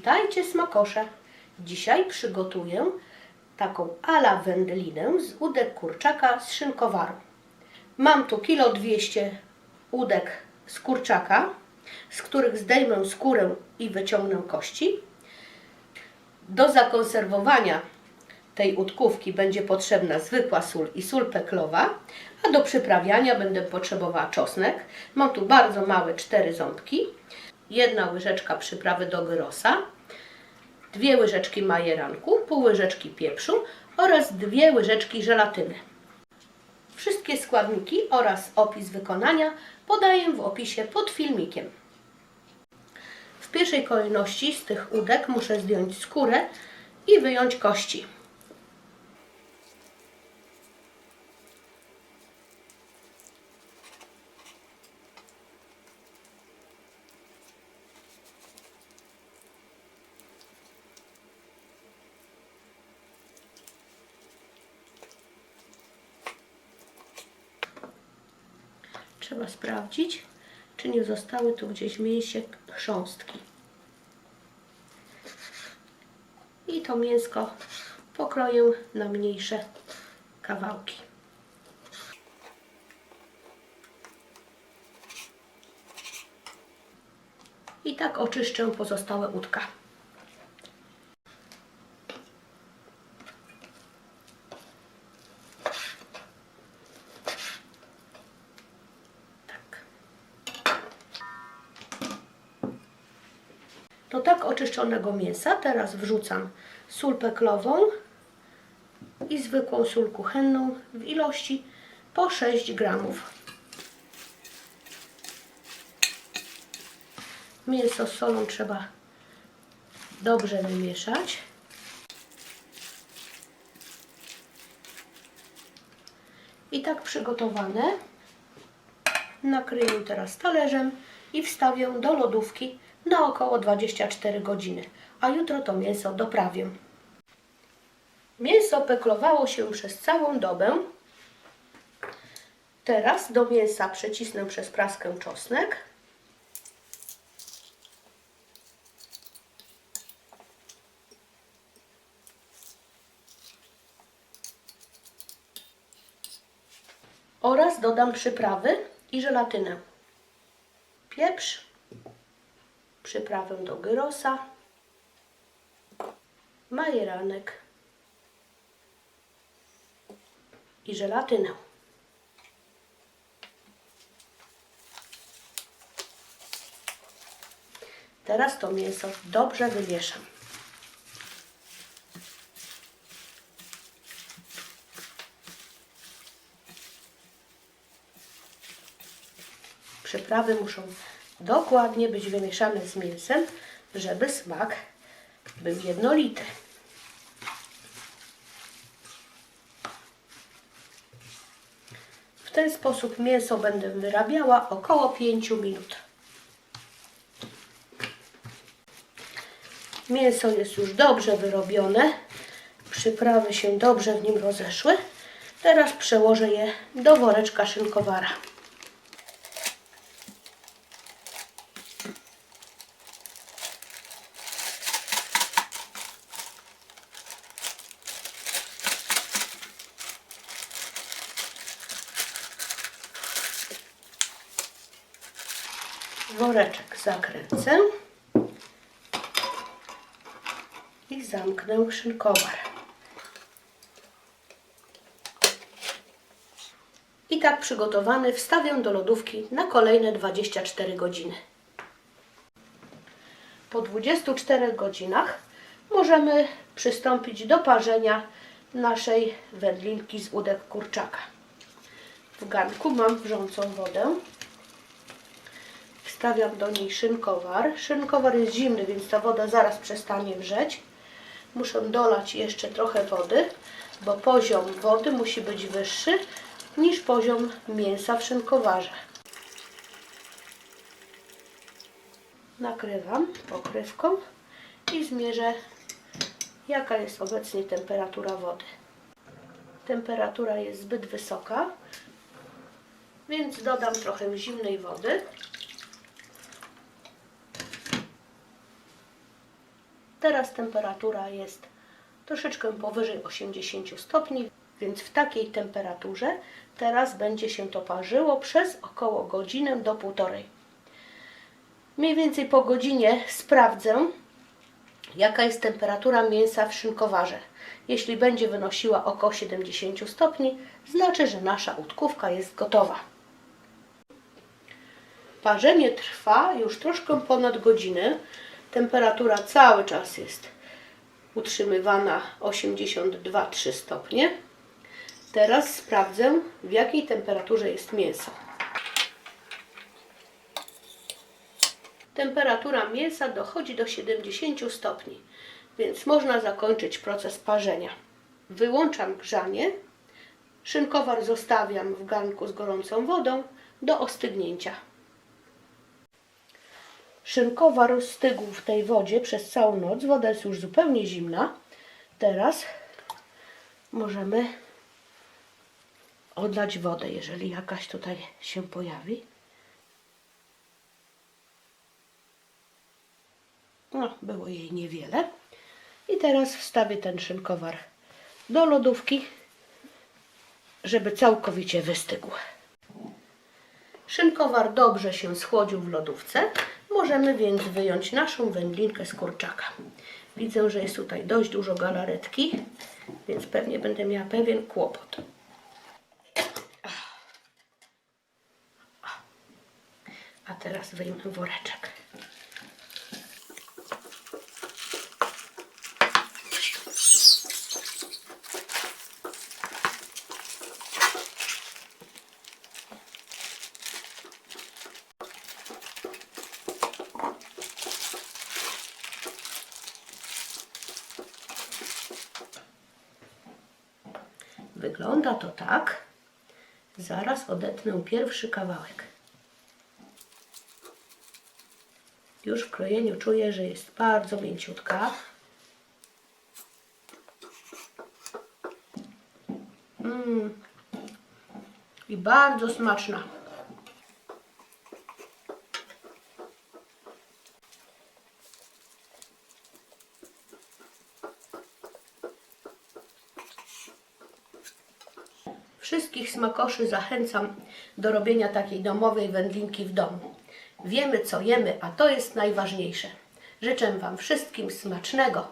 Witajcie smakosze! Dzisiaj przygotuję taką ala wędlinę z udek kurczaka z szynkowaru. Mam tu kilo 200 udek z kurczaka, z których zdejmę skórę i wyciągnę kości. Do zakonserwowania tej udkówki będzie potrzebna zwykła sól i sól peklowa, a do przyprawiania będę potrzebowała czosnek. Mam tu bardzo małe cztery ząbki, jedna łyżeczka przyprawy do gyrosa, dwie łyżeczki majeranku, pół łyżeczki pieprzu oraz dwie łyżeczki żelatyny. Wszystkie składniki oraz opis wykonania podaję w opisie pod filmikiem. W pierwszej kolejności z tych udek muszę zdjąć skórę i wyjąć kości. Trzeba sprawdzić, czy nie zostały tu gdzieś mięsie chrząstki. I to mięsko pokroję na mniejsze kawałki. I tak oczyszczę pozostałe udka. Do tak oczyszczonego mięsa teraz wrzucam sól peklową i zwykłą sól kuchenną w ilości po 6 gramów. Mięso z solą trzeba dobrze wymieszać. I tak przygotowane nakryję teraz talerzem i wstawię do lodówki na około 24 godziny, a jutro to mięso doprawię. Mięso peklowało się przez całą dobę. Teraz do mięsa przecisnę przez praskę czosnek. Oraz dodam przyprawy i żelatynę. Pieprz, przyprawę do gyrosa, majeranek i żelatynę. Teraz to mięso dobrze wymieszam. Przyprawy muszą dokładnie być wymieszane z mięsem, żeby smak był jednolity. W ten sposób mięso będę wyrabiała około 5 minut. Mięso jest już dobrze wyrobione. Przyprawy się dobrze w nim rozeszły. Teraz przełożę je do woreczka szynkowara. Woreczek zakręcę i zamknę szynkowar. I tak przygotowany wstawię do lodówki na kolejne 24 godziny. Po 24 godzinach możemy przystąpić do parzenia naszej wędlinki z udek kurczaka. W garnku mam wrzącą wodę. Wstawiam do niej szynkowar. Szynkowar jest zimny, więc ta woda zaraz przestanie wrzeć. Muszę dolać jeszcze trochę wody, bo poziom wody musi być wyższy niż poziom mięsa w szynkowarze. Nakrywam pokrywką i zmierzę, jaka jest obecnie temperatura wody. Temperatura jest zbyt wysoka, więc dodam trochę zimnej wody. Teraz temperatura jest troszeczkę powyżej 80 stopni, więc w takiej temperaturze teraz będzie się to parzyło przez około godzinę do półtorej. Mniej więcej po godzinie sprawdzę, jaka jest temperatura mięsa w szynkowarze. Jeśli będzie wynosiła około 70 stopni, znaczy, że nasza udkówka jest gotowa. Parzenie trwa już troszkę ponad godzinę. Temperatura cały czas jest utrzymywana 82-3 stopnie. Teraz sprawdzę, w jakiej temperaturze jest mięso. Temperatura mięsa dochodzi do 70 stopni, więc można zakończyć proces parzenia. Wyłączam grzanie. Szynkowar zostawiam w garnku z gorącą wodą do ostygnięcia. Szynkowar stygł w tej wodzie przez całą noc. Woda jest już zupełnie zimna. Teraz możemy odlać wodę, jeżeli jakaś tutaj się pojawi. No, było jej niewiele. I teraz wstawię ten szynkowar do lodówki, żeby całkowicie wystygł. Szynkowar dobrze się schłodził w lodówce. Możemy więc wyjąć naszą wędlinkę z kurczaka. Widzę, że jest tutaj dość dużo galaretki, więc pewnie będę miała pewien kłopot. A teraz wyjmę woreczek. Wygląda to tak. Zaraz odetnę pierwszy kawałek. Już w krojeniu czuję, że jest bardzo mięciutka. Mm. I bardzo smaczna. Wszystkich smakoszy zachęcam do robienia takiej domowej wędlinki w domu. Wiemy, co jemy, a to jest najważniejsze. Życzę Wam wszystkim smacznego